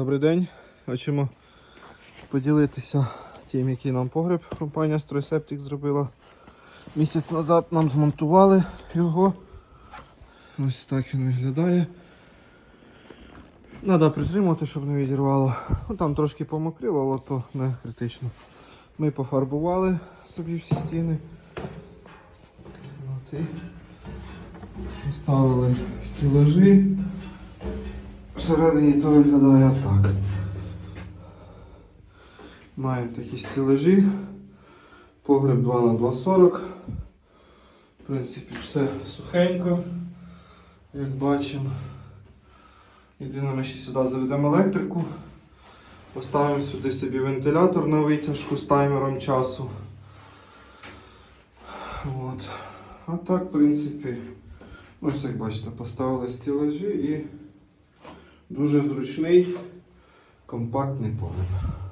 Добрий день. Хочемо поділитися тим, який нам погреб компанія Стройсептик зробила. Місяць назад нам змонтували його. Ось так він виглядає. Треба притримувати, щоб не відірвало. Ну, там трошки помокрило, але то не критично. Ми пофарбували собі всі стіни. Поставили стілажі. Всередині то виглядає так. Маємо такі стілежі. Погреб 2 на 2,40. В принципі, все сухенько, як бачимо. Єдине, ми ще сюди заведемо електрику. Поставимо сюди собі вентилятор на витяжку з таймером часу. От. А так, в принципі, ось як бачите, поставили стілажі і Дуже зручний, компактний погреб.